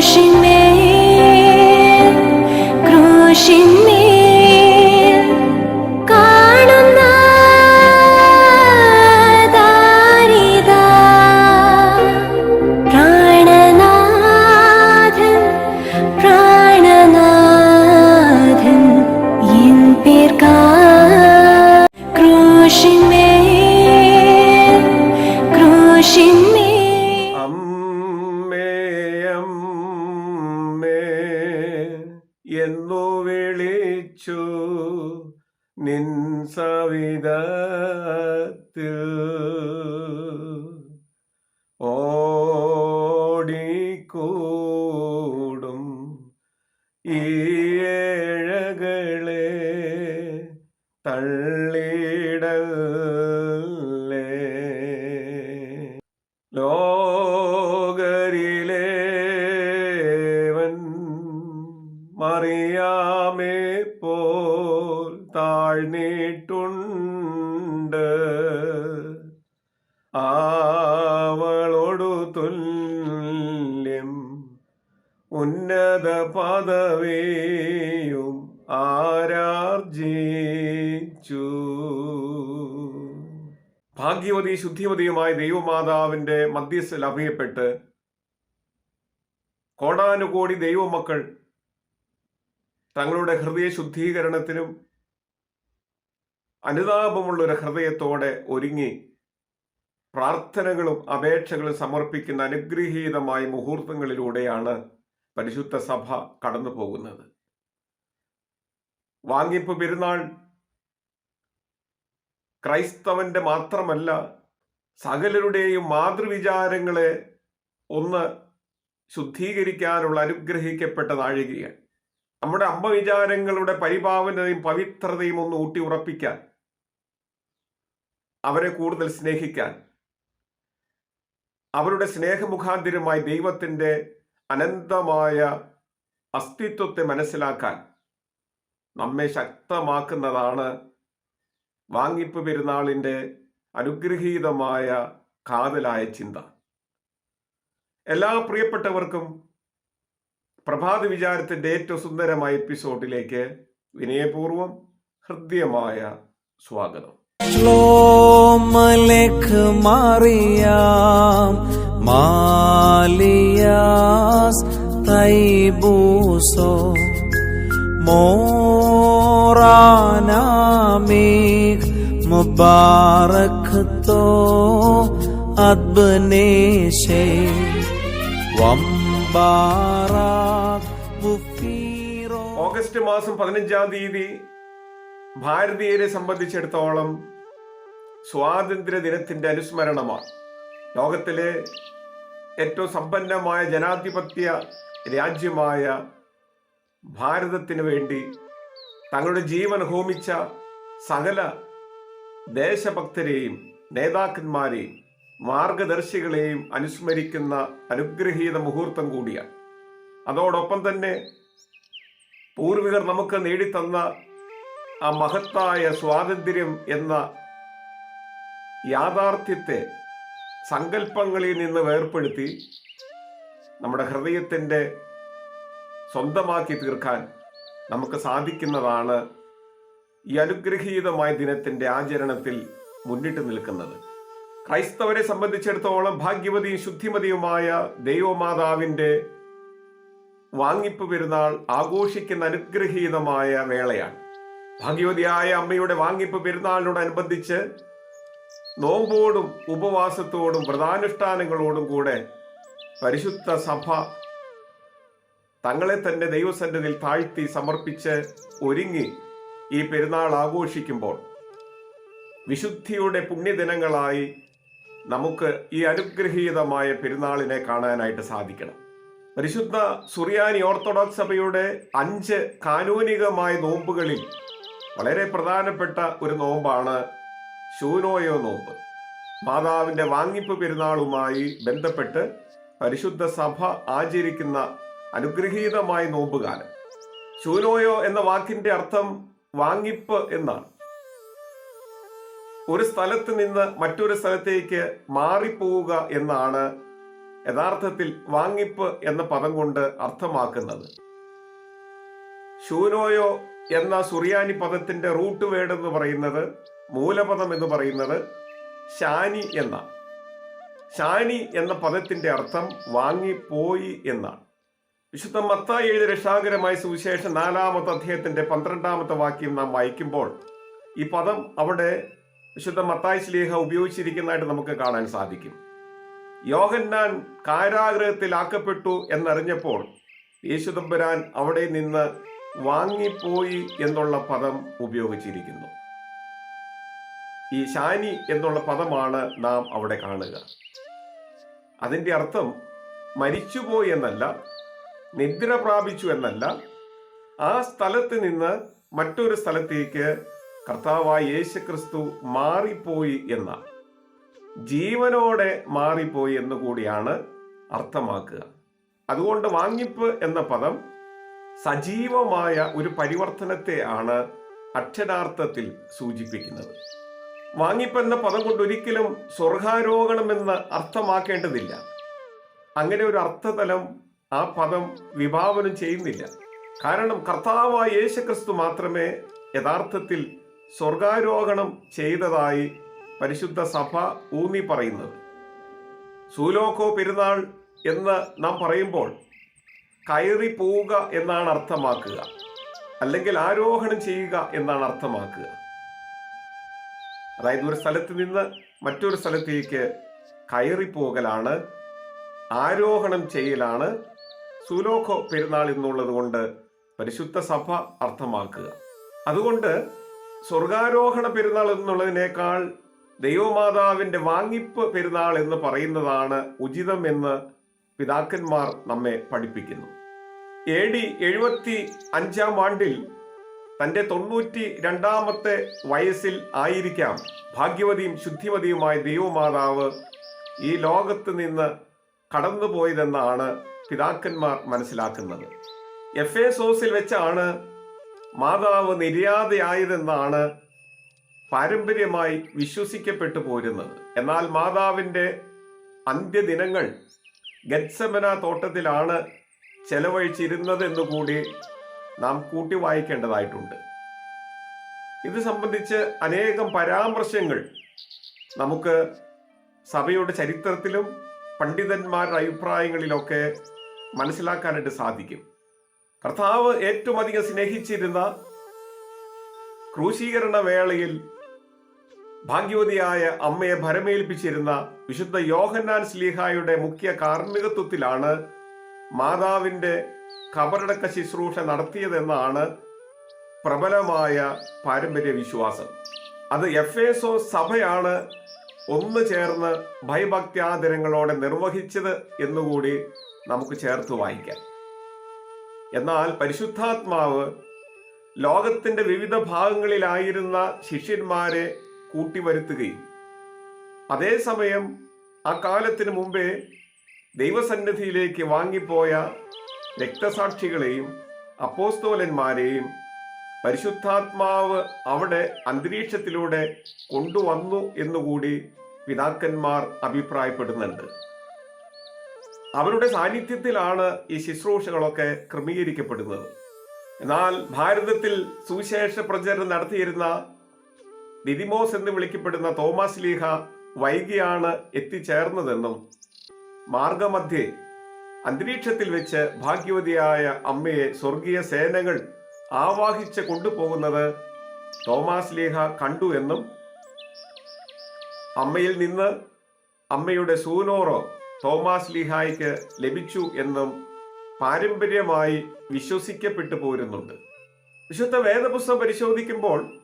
machine എന്നു വിളിച്ചു നിൻ സവിധത്തിൽ താഴ്ന്നിട്ടുണ്ട്. ആവളോടു തുല്യം ഉന്നത പദവിയും ആരാർജിച്ചു. ഭാഗ്യവതി ശുദ്ധിവതിയുമായ ദൈവമാതാവിന്റെ മധ്യസ്ഥ ലഭ്യപ്പെട്ട് കോടാനുകോടി ദൈവമക്കൾ തങ്ങളുടെ ഹൃദയ ശുദ്ധീകരണത്തിനും അനുതാപമുള്ള ഒരു ഹൃദയത്തോടെ ഒരുങ്ങി പ്രാർത്ഥനകളും അപേക്ഷകളും സമർപ്പിക്കുന്ന അനുഗ്രഹീതമായ മുഹൂർത്തങ്ങളിലൂടെയാണ് പരിശുദ്ധ സഭ കടന്നു പോകുന്നത്. വാങ്ങിപ്പ് പെരുന്നാൾ ക്രൈസ്തവന്റെ മാത്രമല്ല സകലരുടെയും മാതൃവിചാരങ്ങളെ ഒന്ന് ശുദ്ധീകരിക്കാനുള്ള അനുഗ്രഹിക്കപ്പെട്ട നാഴികയാണ് നമ്മുടെ അമ്മവിചാരങ്ങളുടെ പരിഭാവനതയും പവിത്രതയും ഒന്ന് ഊട്ടി ഉറപ്പിക്കാൻ അവരെ കൂടുതൽ സ്നേഹിക്കാൻ അവരുടെ സ്നേഹമുഖാന്തിരമായി ദൈവത്തിന്റെ അനന്തമായ അസ്തിത്വത്തെ മനസ്സിലാക്കാൻ നമ്മെ ശക്തമാക്കുന്നതാണ് വാങ്ങിപ്പ് പെരുന്നാളിന്റെ അനുഗ്രഹീതമായ കാതലായ ചിന്ത. എല്ലാ പ്രിയപ്പെട്ടവർക്കും പ്രഭാത വിചാരത്തിന്റെ ഏറ്റവും സുന്ദരമായ എപ്പിസോഡിലേക്ക് വിനയപൂർവം ഹൃദ്യമായ സ്വാഗതം. ലോമലേക്ക് മാറിയോ മോറാനീ മുബാറോ അദ്ബനേശേ വംബാറ ഓഗസ്റ്റ് മാസം പതിനഞ്ചാം തീയതി ഭാരതീയരെ സംബന്ധിച്ചിടത്തോളം സ്വാതന്ത്ര്യ ദിനത്തിന്റെ അനുസ്മരണമാണ്. ലോകത്തിലെ ഏറ്റവും സമ്പന്നമായ ജനാധിപത്യ രാജ്യമായ ഭാരതത്തിന് വേണ്ടി തങ്ങളുടെ ജീവൻ ഹോമിച്ച സകല ദേശഭക്തരെയും നേതാക്കന്മാരെയും മാർഗദർശികളെയും അനുസ്മരിക്കുന്ന അനുഗ്രഹീത മുഹൂർത്തം കൂടിയാണ്. അതോടൊപ്പം തന്നെ പൂർവികർ നമുക്ക് നേടിത്തന്ന ആ മഹത്തായ സ്വാതന്ത്ര്യം എന്ന യാഥാർത്ഥ്യത്തെ സങ്കല്പങ്ങളിൽ നിന്ന് വേർപ്പെടുത്തി നമ്മുടെ ഹൃദയത്തിന്റെ സ്വന്തമാക്കി തീർക്കാൻ നമുക്ക് സാധിക്കുന്നതാണ് ഈ അനുഗ്രഹീതമായ ദിനത്തിന്റെ ആചരണത്തിൽ മുന്നിട്ട് നിൽക്കുന്നത്. ക്രൈസ്തവരെ സംബന്ധിച്ചിടത്തോളം ഭാഗ്യവതിയും ശുദ്ധിമതിയുമായ ദൈവമാതാവിന്റെ വാങ്ങിപ്പ് പെരുന്നാൾ ആഘോഷിക്കുന്ന അനുഗ്രഹീതമായ വേളയാണ്. ഭാഗ്യവതിയായ അമ്മയുടെ വാങ്ങിപ്പ് പെരുന്നാളിനോടനുബന്ധിച്ച് നോമ്പോടും ഉപവാസത്തോടും വ്രതാനുഷ്ഠാനങ്ങളോടും കൂടെ പരിശുദ്ധ സഭ തങ്ങളെ തന്നെ ദൈവസന്നിധിയിൽ താഴ്ത്തി സമർപ്പിച്ച് ഒരുങ്ങി ഈ പെരുന്നാൾ ആഘോഷിക്കുമ്പോൾ വിശുദ്ധിയുടെ പുണ്യദിനങ്ങളായി നമുക്ക് ഈ അനുഗ്രഹീതമായ പെരുന്നാളിനെ കാണാനായിട്ട് സാധിക്കണം. പരിശുദ്ധ സുറിയാനി ഓർത്തഡോക്സ് സഭയുടെ അഞ്ച് കാനൂനികമായ നോമ്പുകളിൽ വളരെ പ്രധാനപ്പെട്ട ഒരു നോമ്പാണ് ശൂനോയോ നോമ്പ്. മാതാവിന്റെ വാങ്ങിപ്പ് പെരുന്നാളുമായി ബന്ധപ്പെട്ട് പരിശുദ്ധ സഭ ആചരിക്കുന്ന അനുഗ്രഹീതമായ നോമ്പുകാലം. ശൂനോയോ എന്ന വാക്കിന്റെ അർത്ഥം വാങ്ങിപ്പ് എന്നാണ്. ഒരു സ്ഥലത്ത് നിന്ന് മറ്റൊരു സ്ഥലത്തേക്ക് മാറിപ്പോവുക എന്നാണ് യഥാർത്ഥത്തിൽ വാങ്ങിപ്പ് എന്ന പദം കൊണ്ട് അർത്ഥമാക്കുന്നത്. ശൂനോയോ എന്ന സുറിയാനി പദത്തിന്റെ റൂട്ട് വേർഡ് എന്ന് പറയുന്നത് മൂലപദം എന്ന് പറയുന്നത് ഷാനി എന്ന ഷാനി എന്ന പദത്തിന്റെ അർത്ഥം വാങ്ങിപ്പോയി എന്നാണ്. വിശുദ്ധ മത്തായി എഴുതി രക്ഷാകരമായ സുവിശേഷം നാലാമത്തെ അധ്യായത്തിന്റെ പന്ത്രണ്ടാമത്തെ വാക്യം നാം വായിക്കുമ്പോൾ ഈ പദം അവിടെ വിശുദ്ധ മത്തായി ശ്ലീഹ ഉപയോഗിച്ചിരിക്കുന്നതായിട്ട് നമുക്ക് കാണാൻ സാധിക്കും. യോഹന്നാൻ കാരാഗ്രഹത്തിലാക്കപ്പെട്ടു എന്നറിഞ്ഞപ്പോൾ യേശുദമ്പുരാൻ അവിടെ നിന്ന് വാങ്ങിപ്പോയി എന്നുള്ള പദം ഉപയോഗിച്ചിരിക്കുന്നു. ഈ ശാനി എന്നുള്ള പദമാണ് നാം അവിടെ കാണുക. അതിന്റെ അർത്ഥം മരിച്ചുപോയി എന്നല്ല നിദ്ര പ്രാപിച്ചു എന്നല്ല ആ സ്ഥലത്ത് നിന്ന് മറ്റൊരു സ്ഥലത്തേക്ക് കർത്താവായ യേശുക്രിസ്തു മാറിപ്പോയി എന്ന ജീവനോടെ മാറിപ്പോയി എന്ന് കൂടിയാണ് അർത്ഥമാക്കുക. അതുകൊണ്ട് വാങ്ങിപ്പ് എന്ന പദം സജീവമായ ഒരു പരിവർത്തനത്തെ ആണ് അക്ഷരാർത്ഥത്തിൽ സൂചിപ്പിക്കുന്നത്. വാങ്ങിപ്പ് എന്ന പദം കൊണ്ട് ഒരിക്കലും സ്വർഗാരോഹണം എന്ന് അർത്ഥമാക്കേണ്ടതില്ല. അങ്ങനെ ഒരു അർത്ഥതലം ആ പദം വിഭാവനം ചെയ്യുന്നില്ല. കാരണം കർത്താവായ യേശുക്രിസ്തു മാത്രമേ യഥാർത്ഥത്തിൽ സ്വർഗാരോഹണം ചെയ്തതായി പരിശുദ്ധ സഭ ഊന്നി പറയുന്നത്. സൂലോകോ പെരുന്നാൾ എന്ന് നാം പറയുമ്പോൾ കയറി പോവുക എന്നാണ് അർത്ഥമാക്കുക. അല്ലെങ്കിൽ ആരോഹണം ചെയ്യുക എന്നാണ് അർത്ഥമാക്കുക. അതായത് ഒരു സ്ഥലത്ത് നിന്ന് മറ്റൊരു സ്ഥലത്തേക്ക് കയറി പോകലാണ് ആരോഹണം ചെയ്യലാണ് സുലോഖോ പെരുന്നാൾ എന്നുള്ളത് കൊണ്ട് പരിശുദ്ധ സഭ അർത്ഥമാക്കുക. അതുകൊണ്ട് സ്വർഗാരോഹണ പെരുന്നാൾ എന്നുള്ളതിനേക്കാൾ ദൈവമാതാവിന്റെ വാങ്ങിപ്പ് പെരുന്നാൾ എന്ന് പറയുന്നതാണ് ഉചിതം എന്ന് പിതാക്കന്മാർ നമ്മെ പഠിപ്പിക്കുന്നു. എ ഡി എഴുപത്തി അഞ്ചാം ആണ്ടിൽ തന്റെ തൊണ്ണൂറ്റി രണ്ടാമത്തെ വയസ്സിൽ ആയിരിക്കാം ഭാഗ്യവതിയും ശുദ്ധിമതിയുമായ ദൈവമാതാവ് ഈ ലോകത്ത് നിന്ന് കടന്നുപോയതെന്നാണ് പിതാക്കന്മാർ മനസ്സിലാക്കുന്നത്. എഫ് എ സോസിൽ വെച്ചാണ് മാതാവ് നിര്യാതയായതെന്നാണ് പാരമ്പര്യമായി വിശ്വസിക്കപ്പെട്ടു പോരുന്നത്. എന്നാൽ മാതാവിന്റെ അന്ത്യദിനങ്ങൾ ഗത്സമന തോട്ടത്തിലാണ് ചെലവഴിച്ചിരുന്നത് എന്നുകൂടി നാം കൂട്ടി വായിക്കേണ്ടതായിട്ടുണ്ട്. ഇത് സംബന്ധിച്ച് അനേകം പരാമർശങ്ങൾ നമുക്ക് സഭയുടെ ചരിത്രത്തിലും പണ്ഡിതന്മാരുടെ അഭിപ്രായങ്ങളിലൊക്കെ മനസ്സിലാക്കാനായിട്ട് സാധിക്കും. കർത്താവ് ഏറ്റവും അധികം സ്നേഹിച്ചിരുന്ന ക്രൂശീകരണ വേളയിൽ ഭാഗ്യവതിയായ അമ്മയെ ഭരമേൽപ്പിച്ചിരുന്ന വിശുദ്ധ യോഹന്നാൻ സ്ലീഹായുടെ മുഖ്യ കാർമ്മികത്വത്തിലാണ് മാതാവിന്റെ ഖബറടക്ക ശുശ്രൂഷ നടത്തിയതെന്നാണ് പ്രബലമായ പാരമ്പര്യ വിശ്വാസം. അത് എഫ് എസോ സഭയാണ് ഒന്ന് ചേർന്ന് ഭയഭക്ത്യാദരങ്ങളോടെ നിർവഹിച്ചത് എന്നുകൂടി നമുക്ക് ചേർത്ത് വായിക്കാം. എന്നാൽ പരിശുദ്ധാത്മാവ് ലോകത്തിന്റെ വിവിധ ഭാഗങ്ങളിലായിരുന്ന ശിഷ്യന്മാരെ കൂട്ടിവരുത്തുകയും. അതേസമയം ആ കാലത്തിന് മുമ്പേ ദൈവസന്നിധിയിലേക്ക് വാങ്ങിപ്പോയ രക്തസാക്ഷികളെയും അപ്പോസ്തോലന്മാരെയും പരിശുദ്ധാത്മാവ് അവിടെ അന്തരീക്ഷത്തിലൂടെ കൊണ്ടുവന്നു എന്നുകൂടി പിതാക്കന്മാർ അഭിപ്രായപ്പെടുന്നുണ്ട്. അവരുടെ സാന്നിധ്യത്തിലാണ് ഈ ശുശ്രൂഷകളൊക്കെ ക്രമീകരിക്കപ്പെടുന്നത്. എന്നാൽ ഭാരതത്തിൽ സുവിശേഷ പ്രചരണം നടത്തിയിരുന്ന ദിദിമോസ് എന്ന് വിളിക്കപ്പെടുന്ന തോമസ് ലീഹ വൈകിയാണ് എത്തിച്ചേർന്നതെന്നും മാർഗമധ്യേ അന്തരീക്ഷത്തിൽ വെച്ച് ഭാഗ്യവതിയായ അമ്മയെ സ്വർഗീയ സേനകൾ ആവാഹിച്ച് കൊണ്ടുപോകുന്നത് തോമാസ് ലീഹ കണ്ടു എന്നും അമ്മയിൽ നിന്ന് അമ്മയുടെ സൂനോറോ തോമാസ് ലീഹായ്ക്ക് ലഭിച്ചു എന്നും പാരമ്പര്യമായി വിശ്വസിക്കപ്പെട്ടു പോരുന്നുണ്ട്. വിശുദ്ധ വേദപുസ്തകം പരിശോധിക്കുമ്പോൾ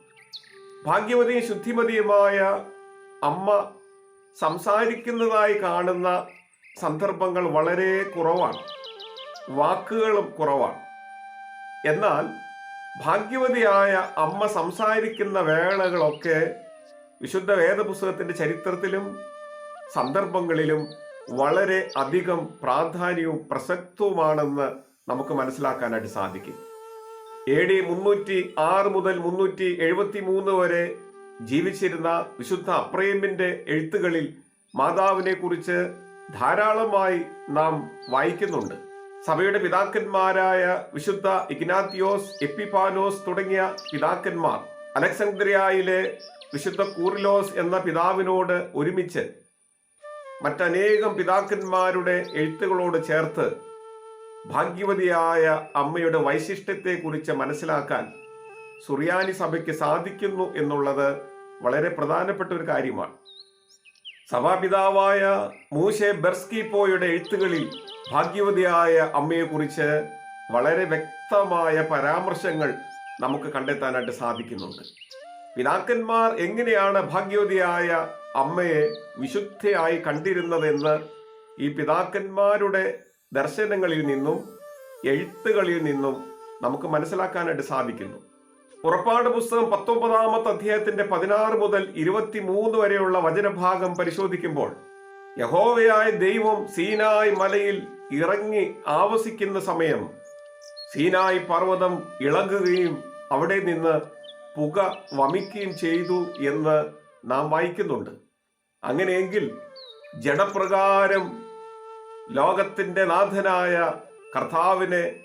ഭാഗ്യവതിയും ശുദ്ധിമതിയുമായ അമ്മ സംസാരിക്കുന്നതായി കാണുന്ന സന്ദർഭങ്ങൾ വളരെ കുറവാണ്. വാക്കുകളും കുറവാണ്. എന്നാൽ ഭാഗ്യവതിയായ അമ്മ സംസാരിക്കുന്ന വേളകളൊക്കെ വിശുദ്ധ വേദപുസ്തകത്തിന്റെ ചരിത്രത്തിലും സന്ദർഭങ്ങളിലും വളരെ അധികം പ്രാധാന്യവും പ്രസക്തവുമാണെന്ന് നമുക്ക് മനസ്സിലാക്കാനായിട്ട് സാധിക്കും. എ ഡി മുന്നൂറ്റി ആറ് മുതൽ മുന്നൂറ്റി എഴുപത്തി മൂന്ന് വരെ ജീവിച്ചിരുന്ന വിശുദ്ധ അപ്രേമിന്റെ എഴുത്തുകളിൽ മാതാവിനെ കുറിച്ച് ധാരാളമായി നാം വായിക്കുന്നുണ്ട്. സഭയുടെ പിതാക്കന്മാരായ വിശുദ്ധ ഇഗ്നാത്തിയോസ് എപ്പിപാനോസ് തുടങ്ങിയ പിതാക്കന്മാർ അലക്സാന്ദ്രിയയിലെ വിശുദ്ധ കൂറിലോസ് എന്ന പിതാവിനോട് ഒരുമിച്ച് മറ്റനേകം പിതാക്കന്മാരുടെ എഴുത്തുകളോട് ചേർത്ത് ഭാഗ്യവതിയായ അമ്മയുടെ വൈശിഷ്ട്യത്തെക്കുറിച്ച് മനസ്സിലാക്കാൻ സുറിയാനി സഭയ്ക്ക് സാധിക്കുന്നു എന്നുള്ളത് വളരെ പ്രധാനപ്പെട്ട ഒരു കാര്യമാണ്. സഭാപിതാവായ മൂശെ ബെർസ്കിപ്പോയുടെ എഴുത്തുകളിൽ ഭാഗ്യവതിയായ അമ്മയെക്കുറിച്ച് വളരെ വ്യക്തമായ പരാമർശങ്ങൾ നമുക്ക് കണ്ടെത്താനായിട്ട് സാധിക്കുന്നുണ്ട്. പിതാക്കന്മാർ എങ്ങനെയാണ് ഭാഗ്യവതിയായ അമ്മയെ വിശുദ്ധയായി കണ്ടിരുന്നതെന്ന് ഈ പിതാക്കന്മാരുടെ ദർശനങ്ങളിൽ നിന്നും എഴുത്തുകളിൽ നിന്നും നമുക്ക് മനസ്സിലാക്കാനായിട്ട് സാധിക്കുന്നു. പുറപ്പാട് പുസ്തകം പത്തൊമ്പതാമത്തെ അധ്യായത്തിന്റെ പതിനാറ് മുതൽ ഇരുപത്തിമൂന്ന് വരെയുള്ള വചനഭാഗം പരിശോധിക്കുമ്പോൾ യഹോവയായ ദൈവം സീനായ് മലയിൽ ഇറങ്ങി ആവസിക്കുന്ന സമയം സീനായ് പർവതം ഇളകുകയും അവിടെ നിന്ന് പുക വമിക്കുകയും ചെയ്തു എന്ന് നാം വായിക്കുന്നുണ്ട്. അങ്ങനെയെങ്കിൽ ജഡപ്രകാരം ലോകത്തിന്റെ നാഥനായ കർത്താവിനെ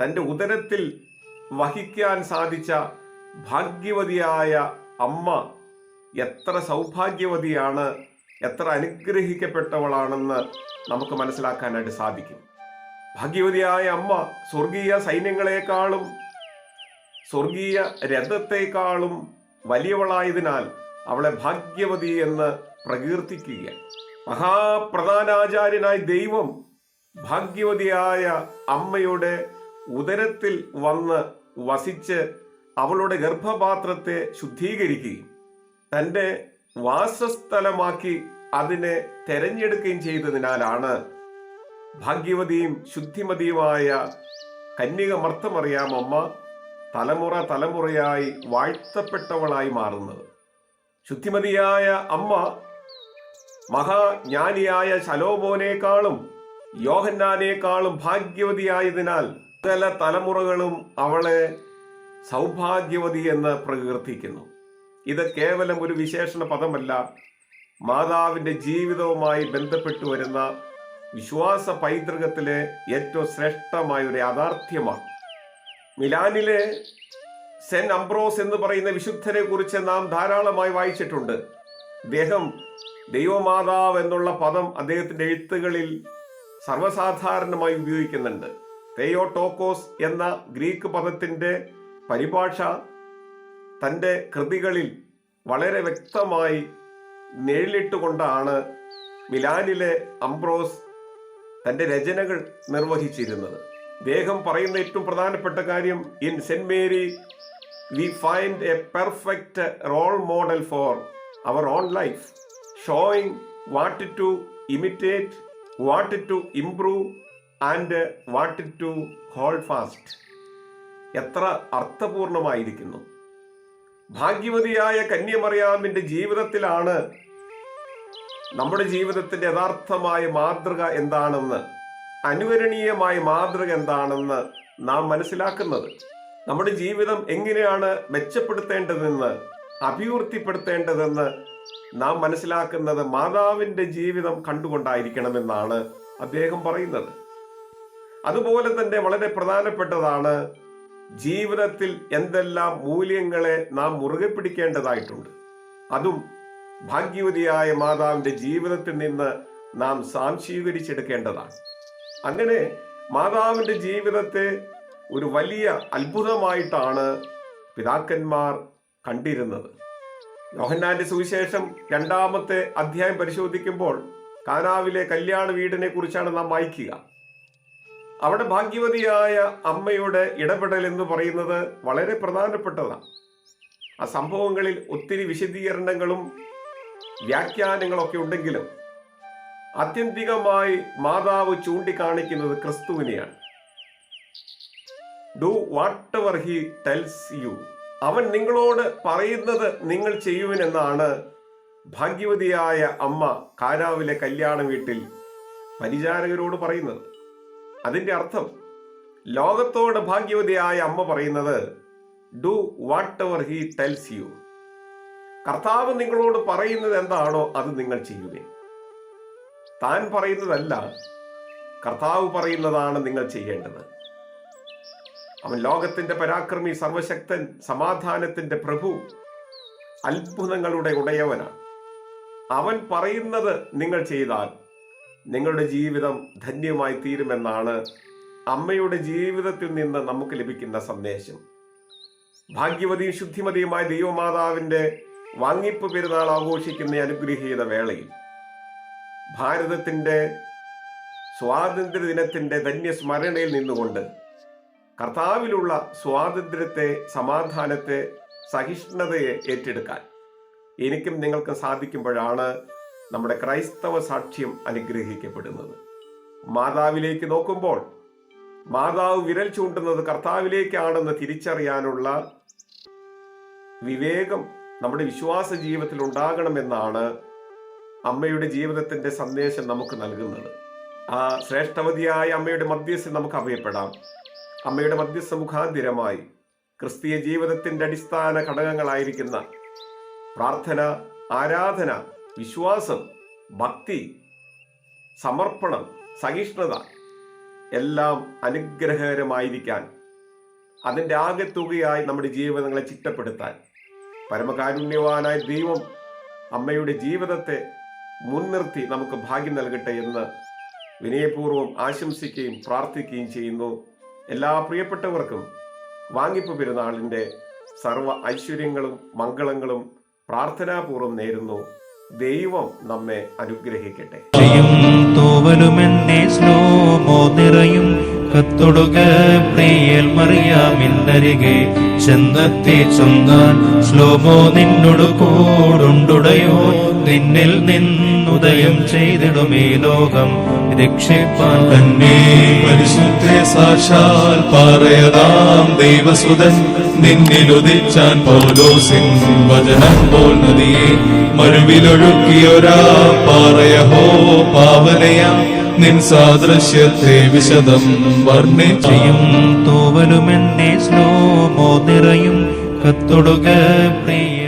തന്റെ ഉദരത്തിൽ വഹിക്കാൻ സാധിച്ച ഭാഗ്യവതിയായ അമ്മ എത്ര സൗഭാഗ്യവതിയാണ് എത്ര അനുഗ്രഹിക്കപ്പെട്ടവളാണെന്ന് നമുക്ക് മനസ്സിലാക്കാനായിട്ട് സാധിക്കും. ഭാഗ്യവതിയായ അമ്മ സ്വർഗീയ സൈന്യങ്ങളെക്കാളും സ്വർഗീയ രഥത്തെക്കാളും വലിയവളായതിനാൽ അവളെ ഭാഗ്യവതി എന്ന് പ്രകീർത്തിക്കുക മഹാപ്രധാനാചാര്യനായ ദൈവം ഭാഗ്യവതിയായ അമ്മയുടെ ഉദരത്തിൽ വന്ന് വസിച്ച് അവളുടെ ഗർഭപാത്രത്തെ ശുദ്ധീകരിക്കുകയും തന്റെ വാസസ്ഥലമാക്കി അതിനെ തെരഞ്ഞെടുക്കുകയും ചെയ്തതിനാലാണ് ഭാഗ്യവതിയും ശുദ്ധിമതിയുമായ കന്യക മർത്തമറിയാം അമ്മ തലമുറ തലമുറയായി വാഴ്ത്തപ്പെട്ടവളായി മാറുന്നത്. ശുദ്ധിമതിയായ അമ്മ മഹാജ്ഞാനിയായ ശലോമോനേക്കാളും യോഹന്നാനേക്കാളും ഭാഗ്യവതിയായതിനാൽ പല തലമുറകളും അവളെ സൗഭാഗ്യവതി എന്ന് പ്രകീർത്തിക്കുന്നു. ഇത് കേവലം ഒരു വിശേഷണ പദമല്ല. മാതാവിന്റെ ജീവിതവുമായി ബന്ധപ്പെട്ടു വരുന്ന വിശ്വാസ പൈതൃകത്തിലെ ഏറ്റവും ശ്രേഷ്ഠമായ ഒരു യാഥാർത്ഥ്യമാണ്. മിലാനിലെ സെൻ അംബ്രോസ് എന്ന് പറയുന്ന വിശുദ്ധരെ കുറിച്ച് നാം ധാരാളമായി വായിച്ചിട്ടുണ്ട്. അദ്ദേഹം ദൈവമാതാവ് എന്നുള്ള പദം അദ്ദേഹത്തിന്റെ എഴുത്തുകളിൽ സർവസാധാരണമായി ഉപയോഗിക്കുന്നുണ്ട്. തെയോടോക്കോസ് എന്ന ഗ്രീക്ക് പദത്തിന്റെ പരിഭാഷ തന്റെ കൃതികളിൽ വളരെ വ്യക്തമായി നേരിട്ടുകൊണ്ടാണ് മിലാനിലെ അംബ്രോസ് തന്റെ രചനകൾ നിർവഹിച്ചിരുന്നത്. അദ്ദേഹം പറയുന്ന ഏറ്റവും പ്രധാനപ്പെട്ട കാര്യം in saint Mary we find a perfect role model for our own life. Showing what to imitate what to improve and what to hold fast എത്ര അർത്ഥപൂർണമായിരിക്കുന്നു. ഭാഗ്യവതിയായ കന്യമറിയാമിന്റെ ജീവിതത്തിലാണ് നമ്മുടെ ജീവിതത്തിന്റെ യഥാർത്ഥമായ മാതൃക എന്താണെന്ന് അനുകരണീയമായ മാതൃക എന്താണെന്ന് നാം മനസ്സിലാക്കുന്നത്. നമ്മുടെ ജീവിതം എങ്ങനെയാണ് മെച്ചപ്പെടുത്തേണ്ടതെന്ന് അഭിവൃദ്ധിപ്പെടുത്തേണ്ടതെന്ന് നാം മനസ്സിലാക്കുന്നത് മാതാവിന്റെ ജീവിതം കണ്ടുകൊണ്ടായിരിക്കണമെന്നാണ് അദ്ദേഹം പറയുന്നത്. അതുപോലെ തന്നെ വളരെ പ്രധാനപ്പെട്ടതാണ് ജീവിതത്തിൽ എന്തെല്ലാം മൂല്യങ്ങളെ നാം മുറുകെ പിടിക്കേണ്ടതായിട്ടുണ്ട്. അതും ഭാഗ്യവതിയായ മാതാവിന്റെ ജീവിതത്തിൽ നിന്ന് നാം സാംശീകരിച്ചെടുക്കേണ്ടതാണ്. അങ്ങനെ മാതാവിന്റെ ജീവിതത്തെ ഒരു വലിയ അത്ഭുതമായിട്ടാണ് പിതാക്കന്മാർ കണ്ടിരുന്നത്. യോഹന്നാന്റെ സുവിശേഷം രണ്ടാമത്തെ അധ്യായം പരിശോധിക്കുമ്പോൾ കാനാവിലെ കല്യാണ വീടിനെ കുറിച്ചാണ് നാം വായിക്കുക. അവിടെ ഭാഗ്യവതിയായ അമ്മയുടെ ഇടപെടൽ എന്ന് പറയുന്നത് വളരെ പ്രധാനപ്പെട്ടതാണ്. ആ സംഭവങ്ങളിൽ ഒത്തിരി വിശദീകരണങ്ങളും വ്യാഖ്യാനങ്ങളൊക്കെ ഉണ്ടെങ്കിലും ആത്യന്തികമായി മാതാവ് ചൂണ്ടിക്കാണിക്കുന്നത് ക്രിസ്തുവിനെയാണ്. Do whatever he tells you അവൻ നിങ്ങളോട് പറയുന്നത് നിങ്ങൾ ചെയ്യുവിനെന്നാണ്. ഭാഗ്യവതിയായ അമ്മ കാരാവിലെ കല്യാണ വീട്ടിൽ പരിചാരകരോട് പറയുന്നത്. അതിന്റെ അർത്ഥം ലോകത്തോട് ഭാഗ്യവതിയായ അമ്മ പറയുന്നത് do whatever he tells you കർത്താവ് നിങ്ങളോട് പറയുന്നത് എന്താണോ അത് നിങ്ങൾ ചെയ്യുക താൻ പറയുന്നതല്ല കർത്താവ് പറയുന്നതാണ് നിങ്ങൾ ചെയ്യേണ്ടത്. അവൻ ലോകത്തിന്റെ പരാക്രമി സർവശക്തൻ സമാധാനത്തിന്റെ പ്രഭു അത്ഭുതങ്ങളുടെ ഉടയവനാണ്. അവൻ പറയുന്നത് നിങ്ങൾ ചെയ്താൽ നിങ്ങളുടെ ജീവിതം ധന്യമായി തീരുമെന്നാണ് അമ്മയുടെ ജീവിതത്തിൽ നിന്ന് നമുക്ക് ലഭിക്കുന്ന സന്ദേശം. ഭാഗ്യവതിയും ശുദ്ധിമതിയുമായ ദൈവമാതാവിന്റെ വാങ്ങിപ്പ് പെരുന്നാൾ ആഘോഷിക്കുന്ന അനുഗ്രഹീത വേളയിൽ ഭാരതത്തിന്റെ സ്വാതന്ത്ര്യ ദിനത്തിന്റെ ധന്യസ്മരണയിൽ നിന്നുകൊണ്ട് കർത്താവിലുള്ള സ്വാതന്ത്ര്യത്തെ സമാധാനത്തെ സഹിഷ്ണുതയെ ഏറ്റെടുക്കാൻ എനിക്കും നിങ്ങൾക്കും സാധിക്കുമ്പോഴാണ് നമ്മുടെ ക്രൈസ്തവ സാക്ഷ്യം അനുഗ്രഹിക്കപ്പെടുന്നത്. മാതാവിലേക്ക് നോക്കുമ്പോൾ മാതാവ് വിരൽ ചൂണ്ടുന്നത് കർത്താവിലേക്കാണെന്ന് തിരിച്ചറിയാനുള്ള വിവേകം നമ്മുടെ വിശ്വാസ ജീവിതത്തിൽ ഉണ്ടാകണമെന്നാണ് അമ്മയുടെ ജീവിതത്തിന്റെ സന്ദേശം നമുക്ക് നൽകുന്നത്. ആ ശ്രേഷ്ഠവതിയായ അമ്മയുടെ മധ്യസ്ഥ നമുക്ക് അഭയപ്പെടാം അമ്മയുടെ മധ്യസ്ഥ മുഖാന്തിരമായി ക്രിസ്തീയ ജീവിതത്തിന്റെ അടിസ്ഥാന ഘടകങ്ങളായിരിക്കുന്ന പ്രാർത്ഥന ആരാധന വിശ്വാസം ഭക്തി സമർപ്പണം സഹിഷ്ണുത എല്ലാം അനുഗ്രഹകരമായിരിക്കാൻ അതിന്റെ ആകെത്തുകയായി നമ്മുടെ ജീവിതങ്ങളെ ചിട്ടപ്പെടുത്താൻ പരമകാരുണ്യവാനായ ദൈവം അമ്മയുടെ ജീവിതത്തെ മുൻനിർത്തി നമുക്ക് ഭാഗ്യം നൽകട്ടെ എന്ന് വിനയപൂർവം ആശംസിക്കുകയും പ്രാർത്ഥിക്കുകയും ചെയ്യുന്നു. എല്ലാ പ്രിയപ്പെട്ടവർക്കും വാങ്ങിപ്പ് പെരുന്നാളിന്റെ സർവ ഐശ്വര്യങ്ങളും മംഗളങ്ങളും പ്രാർത്ഥനാപൂർവം നേരുന്നു. ദൈവം നമ്മെ അനുഗ്രഹിക്കട്ടെ. നിറയും കത്തൊടുക പ്രിയൽ മറിയാമിന്നരികെ ചെന്നെത്തി ചൊന്നാൻ ശ്ലോമോ നിന്നോട് കൂടുണ്ടുടയോ. നിന്നിൽ നിന്നുദയം ചെയ്തിടുമേ ലോകം. രക്ഷിപ്പാൻ തന്നെ പരിശുദ്ധ സാക്ഷാൽ പറയതാം ദൈവസുതൻ. നിന്നിലുദിച്ചാൻ പൗലോസിൻ വചനം പോൽ നദിയെ. മരുവിലൊഴുക്കിയൊരാ പാറയഹോ പാവനയാ. നിൻ സാദൃശ്യത്തെ വിശദം വർണിച്ചയും. തോവലുമെന്നെ സ്ലോമോ നിറയും കത്തൊടുക പ്രിയ